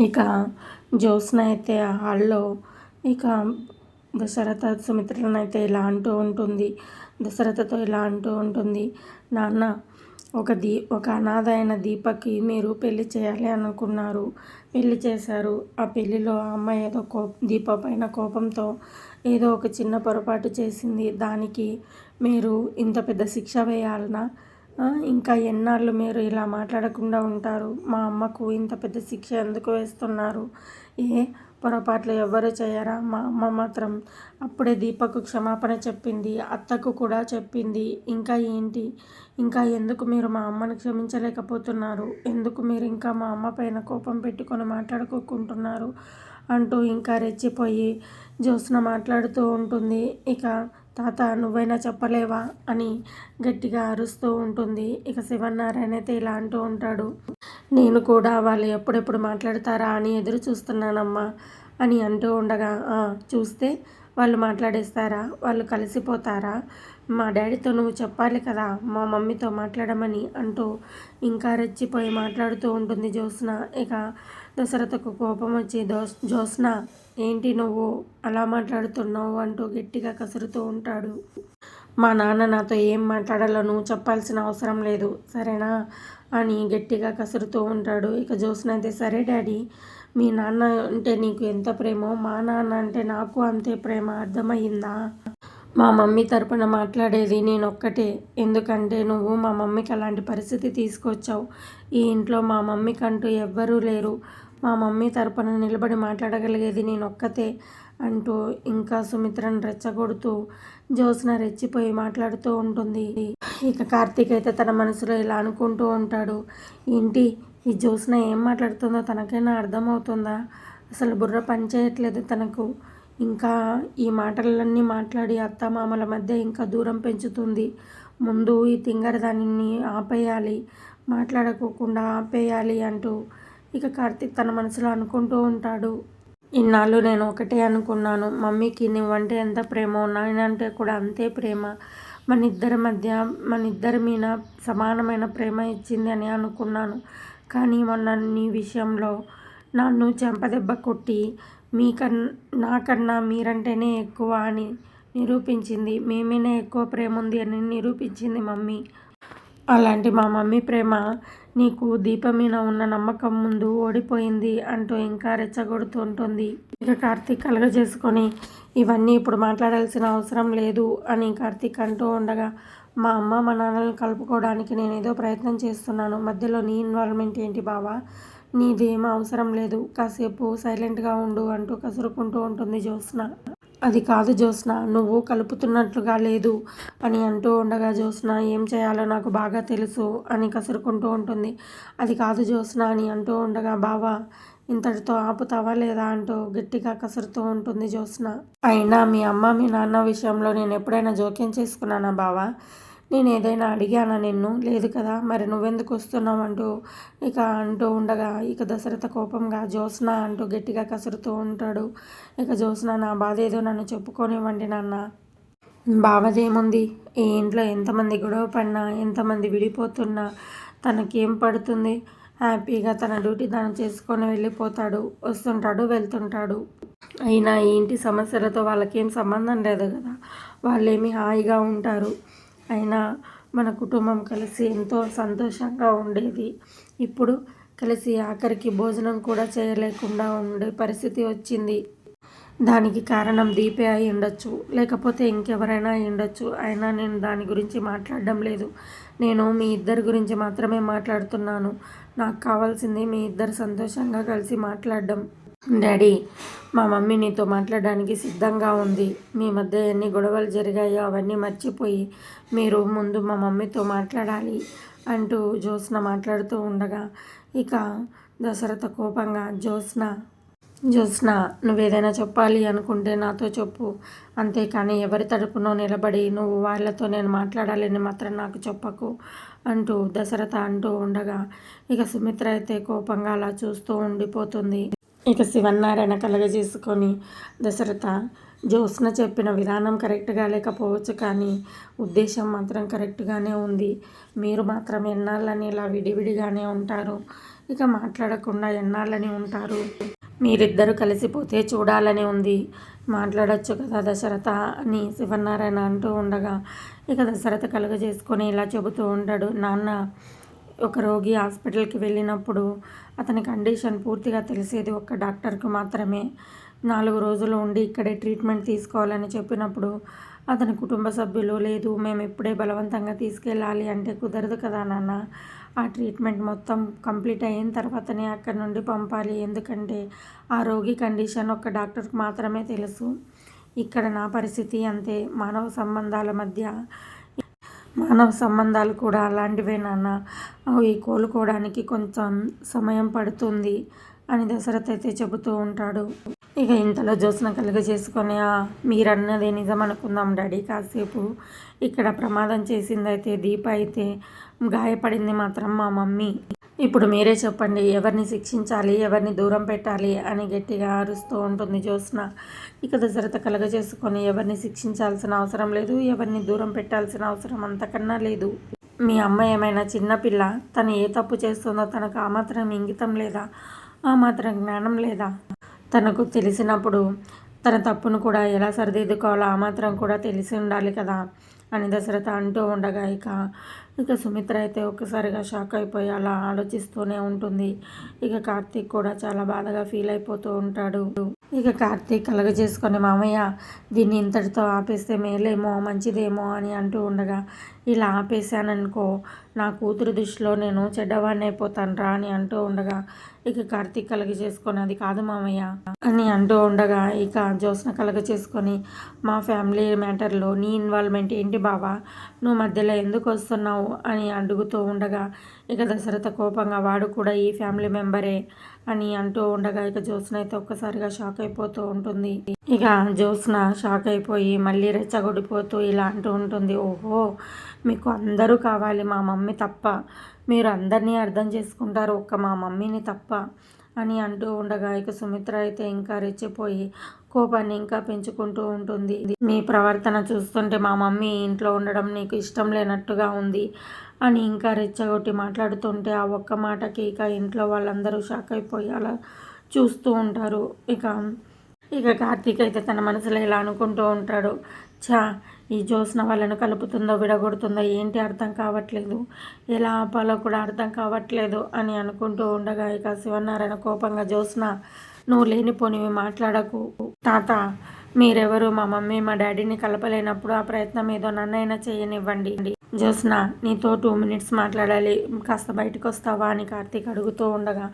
ఇక జ్యోత్స్న అయితే ఆ హాల్లో ఇక దశరథ సుమిత్రలను అయితే ఇలా అంటూ ఉంటుంది. దశరథతో ఇలా అంటూ ఉంటుంది. నాన్న ఒక దీ ఒక అనాథ అయిన దీపక్కి మీరు పెళ్ళి చేయాలి అనుకున్నారు. పెళ్ళి చేశారు. ఆ పెళ్ళిలో ఆ అమ్మాయి ఏదో కో దీప పైన కోపంతో ఏదో ఒక చిన్న పొరపాటు చేసింది. దానికి మీరు ఇంత పెద్ద శిక్ష వేయాలనా? ఇంకా ఎన్నాళ్ళు మీరు ఇలా మాట్లాడకుండా ఉంటారు? మా అమ్మకు ఇంత పెద్ద శిక్ష ఎందుకు వేస్తున్నారు? ఏ పొరపాట్లు ఎవ్వరు చేయరా? మా అమ్మ మాత్రం అప్పుడే దీపకు క్షమాపణ చెప్పింది అత్తకు కూడా చెప్పింది. ఇంకా ఏంటి? ఇంకా ఎందుకు మీరు మా అమ్మను క్షమించలేకపోతున్నారు? ఎందుకు మీరు ఇంకా మా అమ్మ పైన కోపం పెట్టుకొని మాట్లాడుకోకుంటున్నారు? అంటూ ఇంకా రెచ్చిపోయి జ్యోత్స్న మాట్లాడుతూ ఉంటుంది. ఇక తాత నువ్వైనా చెప్పలేవా? అని గట్టిగా అరుస్తూ ఉంటుంది. ఇక శివనారాయణ అయితే ఇలా అంటూ ఉంటాడు. నేను కూడా వాళ్ళు ఎప్పుడెప్పుడు మాట్లాడతారా అని ఎదురు చూస్తున్నానమ్మా అని అంటూ ఉండగా చూస్తే వాళ్ళు మాట్లాడేస్తారా? వాళ్ళు కలిసిపోతారా? మా డాడీతో నువ్వు చెప్పాలి కదా మా మమ్మీతో మాట్లాడమని అంటూ ఇంకా రెచ్చిపోయి మాట్లాడుతూ ఉంటుంది జ్యోత్స్న. ఇక దశరథకు కోపం వచ్చి దోస్ జ్యోత్స్న ఏంటి నువ్వు అలా మాట్లాడుతున్నావు? అంటూ గట్టిగా కసురుతూ ఉంటాడు. మా నాన్న నాతో ఏం మాట్లాడాలో నువ్వు చెప్పాల్సిన అవసరం లేదు సరేనా? అని గట్టిగా కసురుతూ ఉంటాడు. ఇక జ్యోత్స్న అయితే సరే డాడీ మీ నాన్న అంటే నీకు ఎంత ప్రేమో మా నాన్న అంటే నాకు అంతే ప్రేమ అర్థమయ్యిందా? మా మమ్మీ తరపున మాట్లాడేది నేను ఒక్కటే ఎందుకంటే నువ్వు మా మమ్మీకి అలాంటి పరిస్థితి తీసుకొచ్చావు. ఈ ఇంట్లో మా మమ్మీకంటూ ఎవ్వరూ లేరు. మా మమ్మీ తరపున నిలబడి మాట్లాడగలిగేది నేను ఒక్కతే అంటూ ఇంకా సుమిత్రను రెచ్చగొడుతూ జ్యోత్స్న రెచ్చిపోయి మాట్లాడుతూ ఉంటుంది. ఇక కార్తీక్ అయితే తన మనసులో ఇలా అనుకుంటూ ఉంటాడు. ఏంటి ఈ జ్యోత్స్న ఏం మాట్లాడుతుందో తనకైనా అర్థమవుతుందా? అసలు బుర్ర పనిచేయట్లేదు తనకు. ఇంకా ఈ మాటలన్నీ మాట్లాడి అత్తమామల మధ్య ఇంకా దూరం పెంచుతుంది. ముందు ఈ తింగర దానిని ఆపేయాలి మాట్లాడుకోకుండా ఆపేయాలి అంటూ ఇక కార్తీక్ తన మనసులో అనుకుంటూ ఉంటాడు. ఇన్నాళ్ళు నేను ఒకటే అనుకున్నాను మమ్మీకి నువ్వంటే ఎంత ప్రేమో నాయనంటే కూడా అంతే ప్రేమ. మన ఇద్దరి మధ్య మన ఇద్దరి మీద సమానమైన ప్రేమ ఇచ్చింది అని అనుకున్నాను. కానీ మొన్న నీ విషయంలో నన్ను చెంపదెబ్బ కొట్టి మీకన్ నాకన్నా మీరంటేనే ఎక్కువ అని నిరూపించింది. మేమైనా ఎక్కువ ప్రేమ ఉంది అని నిరూపించింది మమ్మీ. అలాంటి మా మమ్మీ ప్రేమ నీకు దీపం మీద ఉన్న నమ్మకం ముందు ఓడిపోయింది అంటూ ఇంకా రెచ్చగొడుతుంటుంది. ఇక కార్తీక్ కలగజేసుకొని ఇవన్నీ ఇప్పుడు మాట్లాడాల్సిన అవసరం లేదు అని కార్తీక్ అంటూ ఉండగా మా అమ్మ మా నాన్నలను కలుపుకోవడానికి నేను ఏదో ప్రయత్నం చేస్తున్నాను. మధ్యలో నీ ఇన్వాల్వ్మెంట్ ఏంటి బావా? నీదేం అవసరం లేదు. కాసేపు సైలెంట్గా ఉండు అంటూ కసురుకుంటూ ఉంటుంది జ్యోత్స్న. అది కాదు జ్యోత్స్న నువ్వు కలుపుతున్నట్లుగా లేదు అని అంటూ ఉండగా జ్యోత్స్న ఏం చేయాలో నాకు బాగా తెలుసు అని కసురుకుంటూ ఉంటుంది. అది కాదు జ్యోత్స్న అని అంటూ ఉండగా బావా ఇంతటితో ఆపుతావా లేదా అంటూ గట్టిగా కసురుతూ ఉంటుంది జ్యోత్స్న. అయినా మీ అమ్మ మీ నాన్న విషయంలో నేను ఎప్పుడైనా జోక్యం చేసుకున్నానా బావా? నేను ఏదైనా అడిగానా నిన్ను? లేదు కదా మరి నువ్వెందుకు వస్తున్నావు అంటూ ఇక అంటూ ఉండగా ఇక దశరథ కోపంగా జ్యోత్స్న అంటూ గట్టిగా కసురుతూ ఉంటాడు. ఇక జ్యోత్స్న నా బాధ ఏదో నన్ను చెప్పుకోనివ్వండి నాన్న. బావదేముంది? ఈ ఇంట్లో ఎంతమంది గొడవ పడినా ఎంతమంది విడిపోతున్నా తనకేం పడుతుంది? హ్యాపీగా తన డ్యూటీ తను చేసుకొని వెళ్ళిపోతాడు వస్తుంటాడు వెళ్తుంటాడు. అయినా ఈ ఇంటి సమస్యలతో వాళ్ళకేం సంబంధం లేదు కదా వాళ్ళేమి హాయిగా ఉంటారు. అయినా మన కుటుంబం కలిసి ఎంతో సంతోషంగా ఉండేది. ఇప్పుడు కలిసి ఆఖరికి భోజనం కూడా చేయలేకుండా ఉండే పరిస్థితి వచ్చింది. దానికి కారణం దీపే అయి ఉండొచ్చు. లేకపోతే ఇంకెవరైనా అయి ఉండొచ్చు. అయినా నేను దాని గురించి మాట్లాడడం లేదు. నేను మీ ఇద్దరి గురించి మాత్రమే మాట్లాడుతున్నాను. నాకు కావాల్సింది మీ ఇద్దరు సంతోషంగా కలిసి మాట్లాడడం. డాడీ మా మమ్మీ నీతో మాట్లాడడానికి సిద్ధంగా ఉంది. మీ మధ్య ఎన్ని గొడవలు జరిగాయో అవన్నీ మర్చిపోయి మీరు ముందు మా మమ్మీతో మాట్లాడాలి అంటూ జ్యోత్స్న మాట్లాడుతూ ఉండగా ఇక దశరథ కోపంగా జ్యోత్స్న జ్యోత్స్న నువ్వేదైనా చెప్పాలి అనుకుంటే నాతో చెప్పు. అంతేకాని ఎవరి తరపునో నిలబడి నువ్వు వాళ్ళతో నేను మాట్లాడాలని మాత్రం నాకు చెప్పకు అంటూ దశరథ అంటూ ఉండగా ఇక సుమిత్ర అయితే కోపంగా అలా చూస్తూ ఉండిపోతుంది. ఇక శివన్నారాయణ కలగజేసుకొని దశరథ జ్యోత్స్న చెప్పిన విధానం కరెక్ట్గా లేకపోవచ్చు కానీ ఉద్దేశం మాత్రం కరెక్ట్గానే ఉంది. మీరు మాత్రం ఎన్నాళ్ళని ఇలా విడివిడిగానే ఉంటారు? ఇక మాట్లాడకుండా ఎన్నాళ్ళని ఉంటారు? మీరిద్దరు కలిసిపోతే చూడాలని ఉంది. మాట్లాడచ్చు కదా దశరథ అని శివనారాయణ అంటూ ఉండగా ఇక దశరథ కలుగజేసుకొని ఇలా చెబుతూ ఉంటాడు నాన్న ఒక రోగి హాస్పిటల్కి వెళ్ళినప్పుడు అతని కండిషన్ పూర్తిగా తెలిసేది ఒక్క డాక్టర్కు మాత్రమే. నాలుగు రోజులు ఉండి ఇక్కడే ట్రీట్మెంట్ తీసుకోవాలని చెప్పినప్పుడు అతని కుటుంబ సభ్యులు లేదు మేము ఇప్పుడే బలవంతంగా తీసుకెళ్ళాలి అంటే కుదరదు కదా నాన్న. ఆ ట్రీట్మెంట్ మొత్తం కంప్లీట్ అయిన తర్వాతనే అక్కడి నుండి పంపాలి. ఎందుకంటే ఆ రోగి కండిషన్ ఒక డాక్టర్కి మాత్రమే తెలుసు. ఇక్కడ నా పరిస్థితి అంతే. మానవ సంబంధాల మధ్య మానవ సంబంధాలు కూడా అలాంటివే నాన్న. అవి కోలుకోవడానికి కొంచెం సమయం పడుతుంది అని దశరథ్ అయితే చెబుతూ ఉంటాడు. ఇక ఇంతలో జ్యోత్స్న కలుగజేసుకొని మీరన్నదే నిజం అనుకుందాం డాడీ. కాసేపు ఇక్కడ ప్రమాదం చేసిందైతే దీప అయితే గాయపడింది మాత్రం మా మమ్మీ. ఇప్పుడు మీరే చెప్పండి ఎవరిని శిక్షించాలి ఎవరిని దూరం పెట్టాలి అని గట్టిగా అరుస్తూ ఉంటుంది జ్యోత్స్న. ఇక దశరథ కలగజేసుకొని ఎవరిని శిక్షించాల్సిన అవసరం లేదు ఎవరిని దూరం పెట్టాల్సిన అవసరం అంతకన్నా లేదు. మీ అమ్మ ఏమైనా చిన్నపిల్ల తను ఏ తప్పు చేస్తుందో తనకు ఆ మాత్రం ఇంగితం లేదా? ఆ మాత్రం జ్ఞానం లేదా? తనకు తెలిసినప్పుడు తన తప్పును కూడా ఎలా సరిదిద్దుకోవాలో ఆ మాత్రం కూడా తెలిసి ఉండాలి కదా. అని దశరథ అంటూ ఉండగా ఇక ఇక సుమిత్ర అయితే ఒక్కసారిగా షాక్ అయిపోయి అలా ఆలోచిస్తూనే ఉంటుంది. ఇక కార్తీక్ కూడా చాలా బాధగా ఫీల్ అయిపోతూ ఉంటాడు. ఇక కార్తీక్ కలగజేసుకొని మామయ్య దీన్ని ఇంతటితో ఆపేస్తే మేలేమో మంచిదేమో అని అంటూ ఉండగా ఇలా ఆపేశాననుకో నా కూతురు దృష్టిలో నేను చెడ్డవాడిని అయిపోతాను రా అని అంటూ ఉండగా ఇక కార్తీక్ కలగ చేసుకొని అది కాదు మామయ్య అని అంటూ ఉండగా ఇక జ్యోత్స్న కలగ చేసుకొని మా ఫ్యామిలీ మ్యాటర్లో నీ ఇన్వాల్వ్మెంట్ ఏంటి బావా? నువ్వు మధ్యలో ఎందుకు వస్తున్నావు? అని అడుగుతూ ఉండగా ఇక దశరథ కోపంగా వాడు కూడా ఈ ఫ్యామిలీ మెంబరే అని అంటూ ఉండగా ఇక జ్యోత్స్న అయితే ఒక్కసారిగా షాక్ అయిపోతూ ఉంటుంది. ఇక జ్యోత్స్న షాక్ అయిపోయి మళ్ళీ రెచ్చగొడిపోతూ ఇలా అంటూ ఉంటుంది. ఓహో మీకు అందరూ కావాలి మా మమ్మీ తప్ప. మీరు అందరినీ అర్థం చేసుకుంటారు ఒక్క మా మమ్మీని తప్ప అని అంటూ ఉండగా ఇక సుమిత్ర అయితే ఇంకా రెచ్చిపోయి కోపాన్ని ఇంకా పెంచుకుంటూ ఉంటుంది. మీ ప్రవర్తన చూస్తుంటే మా మమ్మీ ఇంట్లో ఉండడం నీకు ఇష్టం లేనట్టుగా ఉంది అని ఇంకా రెచ్చగొట్టి మాట్లాడుతుంటే ఆ ఒక్క మాటకి ఇక ఇంట్లో వాళ్ళందరూ షాక్ అయిపోయేలా చూస్తూ ఉంటారు. ఇక ఇక కార్తీక్ అయితే తన మనసులో ఇలా అనుకుంటూ ఉంటాడు. చా ఈ జోస్న వాళ్ళను కలుపుతుందో విడగొడుతుందో ఏంటి అర్థం కావట్లేదు. ఎలా ఆపాలో కూడా అర్థం కావట్లేదు అని అనుకుంటూ ఉండగా ఇక శివనారాయణ కోపంగా జోస్న నువ్వు లేనిపోనివి మాట్లాడకు. తాత మీరెవరు? మా మమ్మీ మా డాడీని కలపలేనప్పుడు ఆ ప్రయత్నం ఏదో నన్నైనా చేయనివ్వండి. జ్యోత్స్న నీతో టూ మినిట్స్ మాట్లాడాలి. కాస్త బయటకు వస్తావా అని కార్తీక్ అడుగుతూ ఉండగా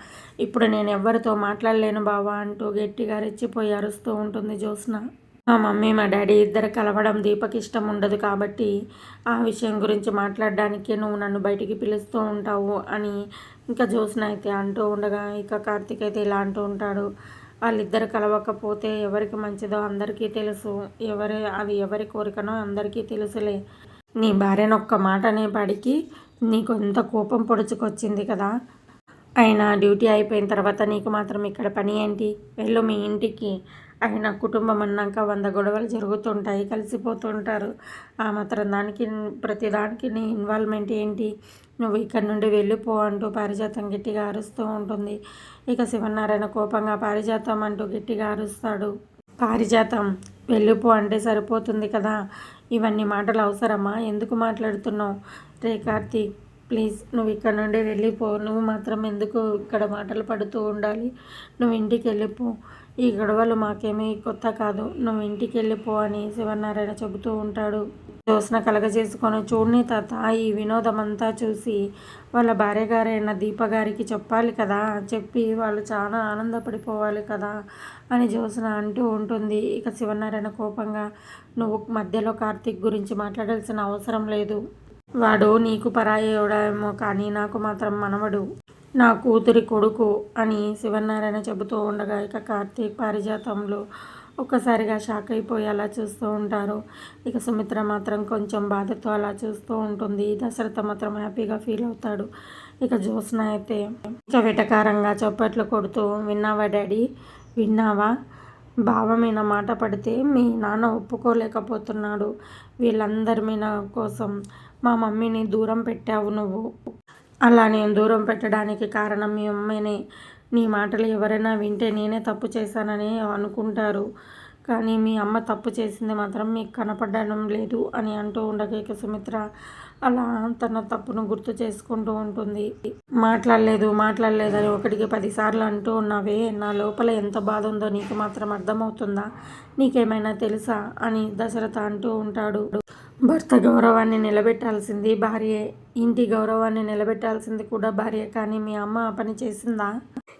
ఇప్పుడు నేను ఎవరితో మాట్లాడలేను బావా అంటూ గట్టిగా రెచ్చిపోయి అరుస్తూ ఉంటుంది జ్యోత్స్న. మా మమ్మీ మా డాడీ ఇద్దరు కలవడం దీపక్ ఇష్టం ఉండదు కాబట్టి ఆ విషయం గురించి మాట్లాడడానికే నువ్వు నన్ను బయటికి పిలుస్తూ ఉంటావు అని ఇంకా జ్యోత్స్న అయితే అంటూ ఉండగా ఇక కార్తీక్ అయితే ఇలా అంటూ ఉంటాడు. వాళ్ళిద్దరు కలవకపోతే ఎవరికి మంచిదో అందరికీ తెలుసు. ఎవరి అది ఎవరి కోరికనో అందరికీ తెలుసులే. నీ భార్యను ఒక్క మాట పడికి నీకు ఎంత కోపం పొడుచుకొచ్చింది కదా. ఆయన డ్యూటీ అయిపోయిన తర్వాత నీకు మాత్రం ఇక్కడ పని ఏంటి? వెళ్ళు మీ ఇంటికి. ఆయన కుటుంబం అన్నాక వంద గొడవలు జరుగుతుంటాయి కలిసిపోతుంటారు. ఆ మాత్రం దానికి ప్రతిదానికి నీ ఇన్వాల్వ్మెంట్ ఏంటి? నువ్వు ఇక్కడ నుండి వెళ్ళిపో అంటూ పారిజాతం గట్టిగా అరుస్తూ ఉంటుంది. ఇక శివనారాయణ కోపంగా పారిజాతం అంటూ గట్టిగా అరుస్తాడు. పారిజాతం వెళ్ళిపో అంటే సరిపోతుంది కదా. ఇవన్నీ మాటలు అవసరమా? ఎందుకు మాట్లాడుతున్నావు? రే కార్తీక్ ప్లీజ్ నువ్వు ఇక్కడ నుండి వెళ్ళిపో. నువ్వు మాత్రం ఎందుకు ఇక్కడ మాటలు పడుతూ ఉండాలి? నువ్వు ఇంటికి వెళ్ళిపో. ఈ గొడవలు మాకేమీ కొత్త కాదు. నువ్వు ఇంటికి వెళ్ళిపో అని శివనారాయణ చెబుతూ ఉంటాడు. జ్యోత్స్న కలగజేసుకొని చూడని తాత ఈ వినోదం అంతా చూసి వాళ్ళ భార్య గారైన దీప గారికి చెప్పాలి కదా? చెప్పి వాళ్ళు చాలా ఆనందపడిపోవాలి కదా? అని జ్యోత్స్న అంటూ ఉంటుంది. ఇక శివనారాయణ కోపంగా నువ్వు మధ్యలో కార్తీక్ గురించి మాట్లాడాల్సిన అవసరం లేదు. వాడు నీకు పరాయేవడేమో కానీ నాకు మాత్రం మనవడు. నా కూతురి కొడుకు అని శివనారాయణ చెబుతూ ఉండగా ఇక కార్తీక్ పారిజాతంలో ఒక్కసారిగా షాక్ అయిపోయి అలా చూస్తూ ఉంటారు. ఇక సుమిత్ర మాత్రం కొంచెం బాధతో అలా చూస్తూ ఉంటుంది. దశరథ మాత్రం హ్యాపీగా ఫీల్ అవుతాడు. ఇక జ్యోత్స్న అయితే చవిటకారంగా వెటకారంగా చప్పట్లు కొడుతూ విన్నావా డాడీ? విన్నావా? బావ మీద మాట పడితే మీ నాన్న ఒప్పుకోలేకపోతున్నాడు. వీళ్ళందరి మీద కోసం మా మమ్మీని దూరం పెట్టావు నువ్వు. అలా నేను దూరం పెట్టడానికి కారణం మీ అమ్మాయినే నీ మాటలు ఎవరైనా వింటే నేనే తప్పు చేశానని అనుకుంటారు. కానీ మీ అమ్మ తప్పు చేసింది మాత్రం మీకు కనపడడం లేదు అని అంటూ ఉండగా సుమిత్ర అలా తన తప్పును గుర్తు చేసుకుంటూ ఉంటుంది. మాట్లాడలేదు మాట్లాడలేదని ఒకటికి పదిసార్లు అంటూ ఉన్నావే. నా లోపల ఎంత బాధ ఉందో నీకు మాత్రం అర్థమవుతుందా? నీకేమైనా తెలుసా? అని దశరథ అంటూ ఉంటాడు. భర్త గౌరవాన్ని నిలబెట్టాల్సింది భార్యే ఇంటి గౌరవాన్ని నిలబెట్టాల్సింది కూడా భార్య. కానీ మీ అమ్మ ఆ పని చేసిందా?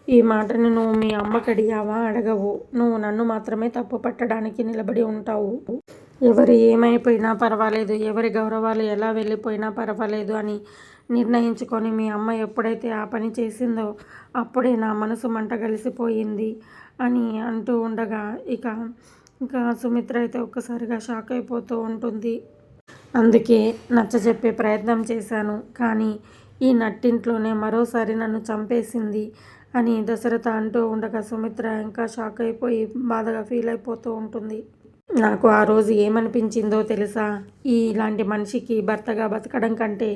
ఈ మాటను నువ్వు మీ అమ్మకి అడిగావా అడగవు. నువ్వు నన్ను మాత్రమే తప్పు పట్టడానికి నిలబడి ఉంటావు. ఎవరు ఏమైపోయినా పర్వాలేదు. ఎవరి గౌరవాలు ఎలా వెళ్ళిపోయినా పర్వాలేదు అని నిర్ణయించుకొని మీ అమ్మ ఎప్పుడైతే ఆ పని చేసిందో అప్పుడే నా మనసు మంట కలిసిపోయింది అని అంటూ ఉండగా ఇక ఇంకా సుమిత్ర అయితే ఒక్కసారిగా షాక్ అయిపోతూ ఉంటుంది. అందుకే నచ్చ చెప్పే ప్రయత్నం చేశాను. కానీ ఈ నట్టింట్లోనే మరోసారి నన్ను చంపేసింది అని దశరథ అంటూ ఉండగా సుమిత్ర ఇంకా షాక్ అయిపోయి బాధగా ఫీల్ అయిపోతూ ఉంటుంది. నాకు ఆ రోజు ఏమనిపించిందో తెలుసా? ఈ ఇలాంటి మనిషికి భర్తగా బతకడం కంటే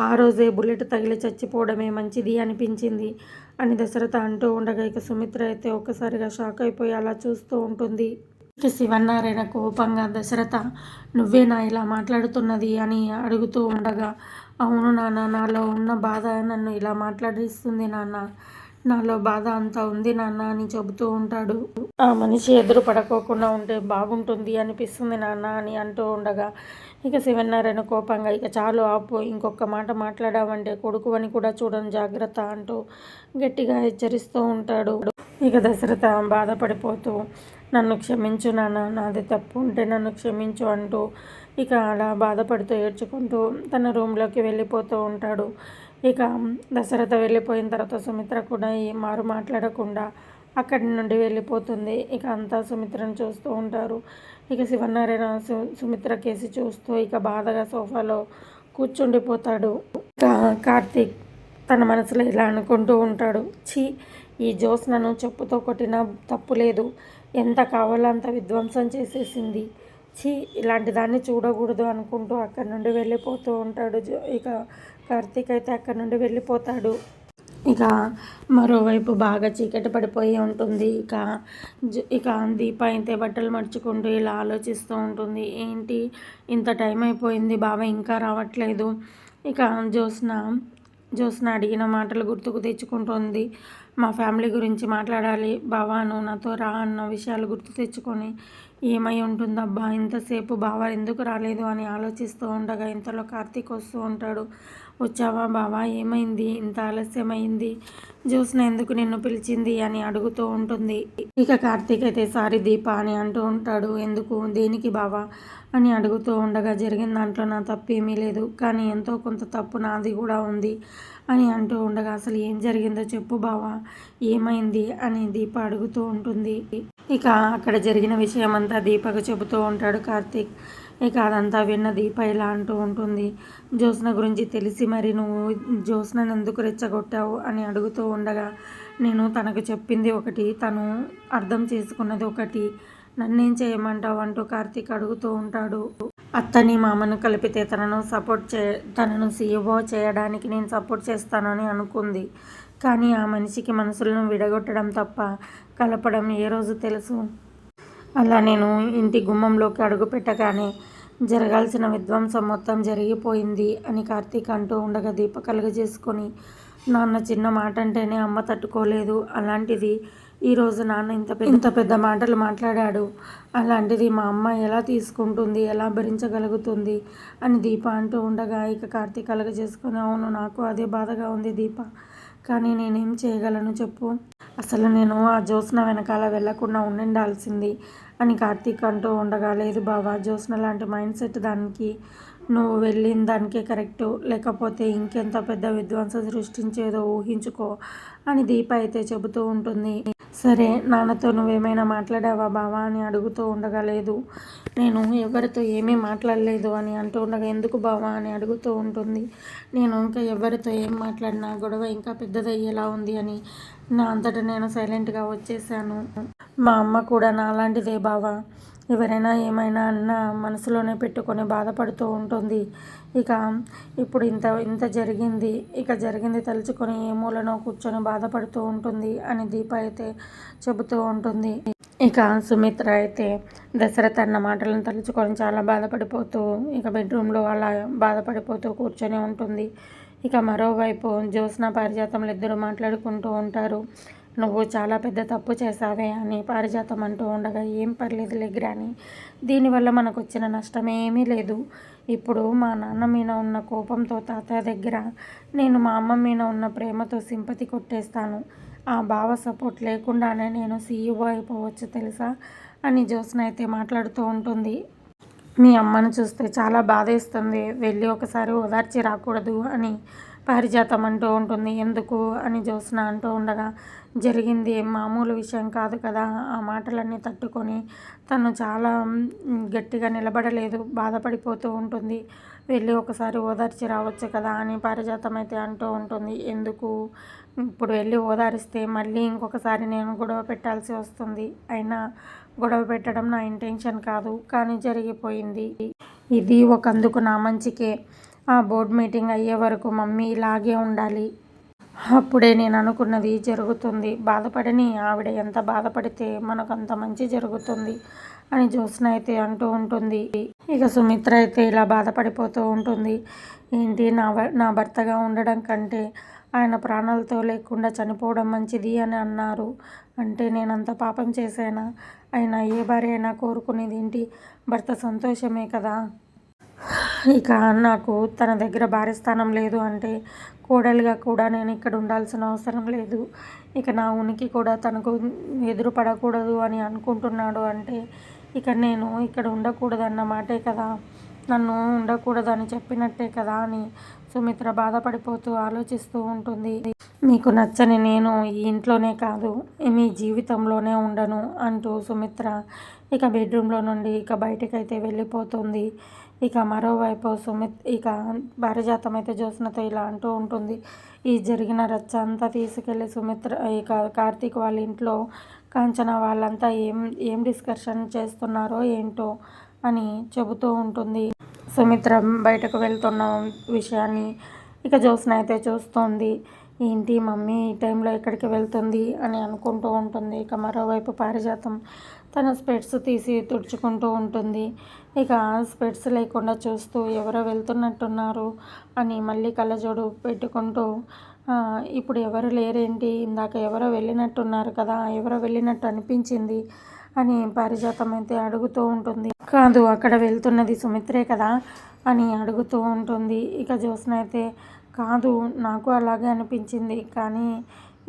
ఆ రోజే బుల్లెట్ తగిలి చచ్చిపోవడమే మంచిది అనిపించింది అని దశరథ అంటూ ఉండగా ఇక సుమిత్ర అయితే ఒక్కసారిగా షాక్ అయిపోయి అలా చూస్తూ ఉంటుంది. శివన్నారాయణ కోపంగా దశరథ నువ్వే నా ఇలా మాట్లాడుతున్నది? అని అడుగుతూ ఉండగా అవును నాన్న నాలో ఉన్న బాధ నన్ను ఇలా మాట్లాడిస్తుంది నాన్న. నాలో బాధ అంతా ఉంది నాన్న అని చెబుతూ ఉంటాడు. ఆ మనిషి ఎదురు పడకోకుండా ఉంటే బాగుంటుంది అనిపిస్తుంది నాన్న అని అంటూ ఉండగా ఇక శివన్నారాయణ కోపంగా ఇక చాలు ఆపు ఇంకొక మాట మాట్లాడావంటే కొడుకు అని కూడా చూడని జాగ్రత్త అంటూ గట్టిగా హెచ్చరిస్తూ ఉంటాడు. ఇక దశరథ బాధపడిపోతూ నన్ను క్షమించు నాన్న నాది తప్పు ఉంటే నన్ను క్షమించు అంటూ ఇక అలా బాధపడుతూ ఏడ్చుకుంటూ తన రూమ్లోకి వెళ్ళిపోతూ ఉంటాడు. ఇక దశరథ వెళ్ళిపోయిన తర్వాత సుమిత్ర కూడా ఈ మారు మాట్లాడకుండా అక్కడి నుండి వెళ్ళిపోతుంది. ఇక అంతా సుమిత్రను చూస్తూ ఉంటారు. ఇక శివనారాయణ సు సుమిత్ర కేసి చూస్తూ ఇక బాధగా సోఫాలో కూర్చుండిపోతాడు. ఇక కార్తీక్ తన మనసులో ఇలా అనుకుంటూ ఉంటాడు. ఛీ ఈ జ్యోత్స్నను చెప్పుతో కొట్టినా తప్పు లేదు. ఎంత కావాలో అంత విధ్వంసం చేసేసింది. ఛీ ఇలాంటి దాన్ని చూడకూడదు అనుకుంటూ అక్కడి నుండి వెళ్ళిపోతూ ఉంటాడు ఇక కార్తీక్ అయితే అక్కడి నుండి వెళ్ళిపోతాడు. ఇక మరోవైపు బాగా చీకటి పడిపోయి ఉంటుంది. ఇక ఇక దీప అయితే బట్టలు మర్చుకుంటూ ఇలా ఆలోచిస్తూ ఉంటుంది. ఏంటి? ఇంత టైం అయిపోయింది బావ ఇంకా రావట్లేదు. ఇక జ్యోత్స్న జ్యోత్స్న అడిగిన మాటలు గుర్తుకు తెచ్చుకుంటుంది. మా ఫ్యామిలీ గురించి మాట్లాడాలి. బావాను నాతో రా అన్న విషయాలు గుర్తు తెచ్చుకొని ఏమై ఉంటుందబ్బా? ఇంతసేపు బావ ఎందుకు రాలేదు అని ఆలోచిస్తూ ఉండగా ఇంతలో కార్తీక్ వస్తూ ఉంటాడు. వచ్చావా బావా? ఏమైంది? ఇంత ఆలస్యమైంది? జ్యోత్స్న ఎందుకు నిన్ను పిలిచింది అని అడుగుతూ ఉంటుంది. ఇక కార్తీక్ అయితే సారీ దీప అని అంటూ ఉంటాడు. ఎందుకు? దేనికి బావా? అని అడుగుతూ ఉండగా జరిగిన దాంట్లో నా తప్పు ఏమీ లేదు కానీ ఎంతో కొంత తప్పు నాది కూడా ఉంది అని అంటూ ఉండగా అసలు ఏం జరిగిందో చెప్పు బావా ఏమైంది? అని దీప అడుగుతూ ఉంటుంది. ఇక అక్కడ జరిగిన విషయం అంతా దీపకు చెబుతూ ఉంటాడు కార్తీక్. ఇక అదంతా విన్న దీప ఇలా అంటూ ఉంటుంది. జ్యోత్స్న గురించి తెలిసి మరి నువ్వు జ్యోత్స్నను ఎందుకు రెచ్చగొట్టావు? అని అడుగుతూ ఉండగా నేను తనకు చెప్పింది ఒకటి తను అర్థం చేసుకున్నది ఒకటి నన్నేం చేయమంటావు అంటూ కార్తీక్ అడుగుతూ ఉంటాడు. అత్తని మామను కలిపితే తనను సపోర్ట్ చే తనను సీఈఓ చేయడానికి నేను సపోర్ట్ చేస్తానని అనుకుంది. కానీ ఆ మనిషికి మనసులను విడగొట్టడం తప్ప కలపడం ఏ రోజు తెలుసు? అలా నేను ఇంటి గుమ్మంలోకి అడుగు పెట్టగానే జరగాల్సిన విధ్వంసం మొత్తం జరిగిపోయింది అని కార్తీక్ అంటూ ఉండగా దీప కలుగజేసుకొని నాన్న చిన్న మాట అంటేనే అమ్మ తట్టుకోలేదు. అలాంటిది ఈరోజు నాన్న ఇంత ఇంత పెద్ద మాటలు మాట్లాడాడు. అలాంటిది మా అమ్మ ఎలా తీసుకుంటుంది ఎలా భరించగలుగుతుంది అని దీప అంటూ ఉండగా ఇక కార్తీక్ అలగ చేసుకుని అవును నాకు అదే బాధగా ఉంది దీప. కానీ నేనేం చేయగలను చెప్పు. అసలు నేను ఆ జ్యోత్స్న వెనకాల వెళ్ళకుండా ఉండాల్సింది అని కార్తీక్ అంటూ ఉండగా లేదు బావా జ్యోత్స్న లాంటి మైండ్ సెట్ దానికి నువ్వు వెళ్ళిన దానికే కరెక్టు. లేకపోతే ఇంకెంత పెద్ద విధ్వంసం సృష్టించేదో ఊహించుకో అని దీప అయితే చెబుతూ ఉంటుంది. సరే నాన్నతో నువ్వేమైనా మాట్లాడావా బావా అని అడుగుతూ ఉండగా లేదు. నేను ఎవరితో ఏమీ మాట్లాడలేదు అని అంటూ ఉండగా ఎందుకు బావా అని అడుగుతూ ఉంటుంది. నేను ఇంకా ఎవరితో ఏం మాట్లాడినా గొడవ ఇంకా పెద్దదయ్యేలా ఉంది అని నా అంతటా నేను సైలెంట్గా వచ్చేసాను. మా అమ్మ కూడా నాలాంటిదే బావా. ఎవరైనా ఏమైనా అన్నా మనసులోనే పెట్టుకొని బాధపడుతూ ఉంటుంది. ఇక ఇప్పుడు ఇంత ఇంత జరిగింది ఇక జరిగింది తలుచుకొని ఏ మూలనో కూర్చొని బాధపడుతూ ఉంటుంది అని దీప అయితే చెబుతూ ఉంటుంది. ఇక సుమిత్ర అయితే దశరథ అన్న మాటలను తలుచుకొని చాలా బాధపడిపోతూ ఇక బెడ్రూమ్లో అలా బాధపడిపోతూ కూర్చొని ఉంటుంది. ఇక మరోవైపు జ్యోత్స్న పారిజాతంలో ఇద్దరు మాట్లాడుకుంటూ ఉంటారు. నువ్వు చాలా పెద్ద తప్పు చేశావే అని పారిజాతం అంటూ ఉండగా ఏం పర్లేదు లెగ్రాని దీనివల్ల మనకు వచ్చిన నష్టమేమీ లేదు. ఇప్పుడు మా నాన్న మీద ఉన్న కోపంతో తాతయ్య దగ్గర నేను మా అమ్మ మీద ఉన్న ప్రేమతో సింపతి కొట్టేస్తాను. ఆ భావ సపోర్ట్ లేకుండానే నేను సీఈఓ అయిపోవచ్చు తెలుసా? అని జ్యోత్స్న అయితే మాట్లాడుతూ ఉంటుంది. మీ అమ్మను చూస్తే చాలా బాధేస్తుంది. వెళ్ళి ఒకసారి ఓదార్చి రాకూడదు అని పారిజాతం అంటూ ఉంటుంది. ఎందుకు అని జ్యోత్స్న అంటూ ఉండగా జరిగింది మామూలు విషయం కాదు కదా. ఆ మాటలన్నీ తట్టుకొని తను చాలా గట్టిగా నిలబడలేదు. బాధపడిపోతూ ఉంటుంది. వెళ్ళి ఒకసారి ఓదార్చి రావచ్చు కదా అని పారిజాతం అయితే అంటూ ఉంటుంది. ఎందుకు? ఇప్పుడు వెళ్ళి ఓదారిస్తే మళ్ళీ ఇంకొకసారి నేను గొడవ పెట్టాల్సి వస్తుంది. అయినా గొడవ పెట్టడం నా ఇంటెన్షన్ కాదు కానీ జరిగిపోయింది. ఇది ఒక అందుకు నా మంచికే. ఆ బోర్డ్ మీటింగ్ అయ్యే వరకు మమ్మీ ఇలాగే ఉండాలి. అప్పుడే నేను అనుకున్నది జరుగుతుంది. బాధపడని ఆవిడ ఎంత బాధపడితే మనకు అంత మంచి జరుగుతుంది అని జ్యోత్స్న అయితే అంటూ ఉంటుంది. ఇక సుమిత్ర అయితే ఇలా బాధపడిపోతూ ఉంటుంది. ఏంటి నా నా భర్తగా ఉండడం కంటే ఆయన ప్రాణాలతో లేకుండా చనిపోవడం మంచిది అని అన్నారు. అంటే నేనంత పాపం చేశానా? అయినా ఏ భార్య అయినా కోరుకునేది ఏంటి? భర్త సంతోషమే కదా? ఇక నాకు తన దగ్గర భార్య స్థానం లేదు అంటే కోడలిగా కూడా నేను ఇక్కడ ఉండాల్సిన అవసరం లేదు. ఇక నా ఉనికి కూడా తనకు ఎదురుపడకూడదు అని అనుకుంటున్నాడు అంటే ఇక నేను ఇక్కడ ఉండకూడదు అన్నమాటే కదా? నన్ను ఉండకూడదు అని చెప్పినట్టే కదా అని సుమిత్ర బాధపడిపోతూ ఆలోచిస్తూ ఉంటుంది. మీకు నచ్చని నేను ఈ ఇంట్లోనే కాదు మీ జీవితంలోనే ఉండను అంటూ సుమిత్ర ఇక బెడ్రూమ్లో నుండి ఇక బయటకైతే వెళ్ళిపోతుంది. ఇక మరోవైపు సుమిత్ ఇక పారిజాతం అయితే జ్యోత్స్నతో ఇలా అంటూ ఉంటుంది. ఈ జరిగిన రచ్చ అంతా తీసుకెళ్ళి సుమిత్ర ఇక కార్తీక్ వాళ్ళ ఇంట్లో కాంచన వాళ్ళంతా ఏం ఏం డిస్కషన్ చేస్తున్నారో ఏంటో అని చెబుతూ ఉంటుంది. సుమిత్ర బయటకు వెళ్తున్న విషయాన్ని ఇక జ్యోత్స్న అయితే చూస్తోంది. ఏంటి మమ్మీ ఈ టైంలో ఎక్కడికి వెళ్తుంది? అని అనుకుంటూ ఉంటుంది. ఇక మరోవైపు పారిజాతం తన స్పెట్స్ తీసి తుడుచుకుంటూ ఉంటుంది. ఇక స్పెట్స్ లేకుండా చూస్తూ ఎవరో వెళ్తున్నట్టున్నారు అని మళ్ళీ కళ్ళజోడు పెట్టుకుంటూ ఇప్పుడు ఎవరు లేరేంటి? ఇందాక ఎవరో వెళ్ళినట్టున్నారు కదా ఎవరో వెళ్ళినట్టు అనిపించింది? అని పారిజాతం అయితే అడుగుతూ ఉంటుంది. కాదు అక్కడ వెళ్తున్నది సుమిత్రే కదా అని అడుగుతూ ఉంటుంది. ఇక జ్యోత్స్న అయితే కాదు నాకు అలాగే అనిపించింది కానీ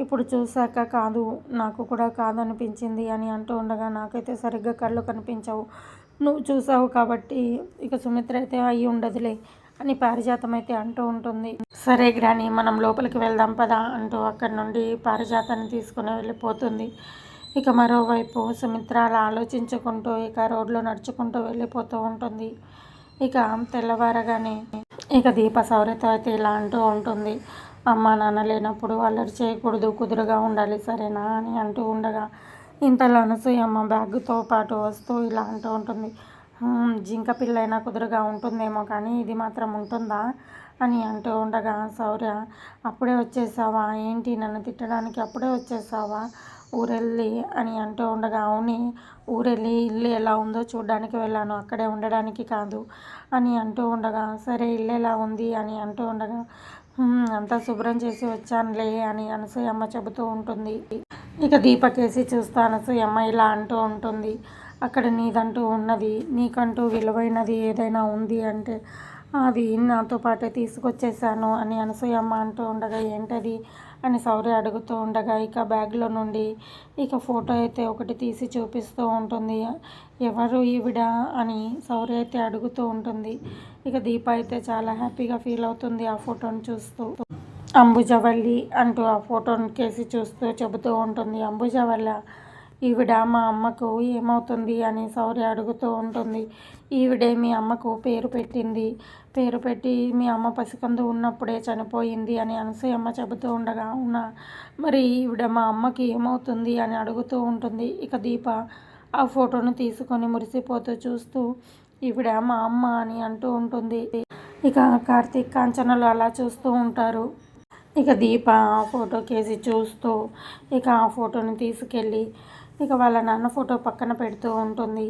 ఇప్పుడు చూశాక కాదు నాకు కూడా కాదు అనిపించింది అని అంటూ ఉండగా నాకైతే సరిగ్గా కళ్ళు కనిపించవు. నువ్వు చూసావు కాబట్టి ఇక సుమిత్ర అయితే అయ్యి ఉండదులే అని పారిజాతం అయితే అంటూ ఉంటుంది. సరే గ్రాని మనం లోపలికి వెళ్దాం పదా అంటూ అక్కడి నుండి పారిజాతాన్ని తీసుకుని వెళ్ళిపోతుంది. ఇక మరోవైపు సుమిత్ర అలా ఆలోచించుకుంటూ ఇక రోడ్లో నడుచుకుంటూ వెళ్ళిపోతూ ఉంటుంది. ఇక తెల్లవారగానే ఇక దీప సౌర్యతో అయితే ఇలా అంటూ ఉంటుంది. అమ్మ నాన్న లేనప్పుడు అల్లరి చేయకూడదు కుదురుగా ఉండాలి సరేనా అని అంటూ ఉండగా ఇంతలో అనసూయమ్మ బ్యాగ్తో పాటు వస్తూ ఇలా అంటూ ఉంటుంది. జింక పిల్లైనా కుదురుగా ఉంటుందేమో కానీ ఇది మాత్రం ఉంటుందా? అని అంటూ ఉండగా సౌర్య అప్పుడే వచ్చేసావా? ఏంటి నన్ను తిట్టడానికి అప్పుడే వచ్చేసావా? ఊరెళ్ళి అని అంటూ ఉండగా అవుని ఊరెళ్ళి ఇల్లు ఎలా ఉందో చూడడానికి వెళ్ళాను. అక్కడే ఉండడానికి కాదు అని అంటూ ఉండగా సరే ఇల్లు ఎలా ఉంది? అని అంటూ ఉండగా అంతా శుభ్రం చేసి వచ్చానులే అని అనసూయమ్మ చెబుతూ ఉంటుంది. ఇక దీపకేసి చూస్తా అనసూయమ్మ ఇలా అంటూ ఉంటుంది. అక్కడ నీదంటూ ఉన్నది నీకంటూ విలువైనది ఏదైనా ఉంది అంటే అది నాతో పాటే తీసుకొచ్చేసాను అని అనసూయమ్మ అంటూ ఉండగా ఏంటది? అని సౌర్య అడుగుతూ ఉండగా ఇక బ్యాగ్లో నుండి ఇక ఫోటో అయితే ఒకటి తీసి చూపిస్తూ ఉంటుంది. ఎవరు ఈవిడ అని సౌర్య అయితే అడుగుతూ ఉంటుంది. ఇక దీప అయితే చాలా హ్యాపీగా ఫీల్ అవుతుంది ఆ ఫోటోని చూస్తూ. అంబుజవల్లి అంటూ ఆ ఫోటోని కేసి చూస్తూ చెబుతూ ఉంటుంది అంబుజవల్ల ఈవిడ మా అమ్మకు ఏమవుతుంది అని సౌర్య అడుగుతూ ఉంటుంది. ఈవిడే మీ అమ్మకు పేరు పెట్టింది. పేరు పెట్టి మీ అమ్మ పసికందు ఉన్నప్పుడే చనిపోయింది అని అనసూయమ్మ చెబుతూ ఉండగా ఉన్న మరి ఈవిడ మా అమ్మకి ఏమవుతుంది? అని అడుగుతూ ఉంటుంది. ఇక దీప ఆ ఫోటోను తీసుకొని మురిసిపోతూ చూస్తూ ఈవిడ మా అమ్మ అని అంటూ ఉంటుంది. ఇక కార్తీక్ కాంచనలు అలా చూస్తూ ఉంటారు. ఇక దీప ఆ ఫోటో కేసి చూస్తూ ఇక ఆ ఫోటోని తీసుకెళ్ళి ఇక వాళ్ళ నాన్న ఫోటో పక్కన పెడుతూ ఉంటుంది.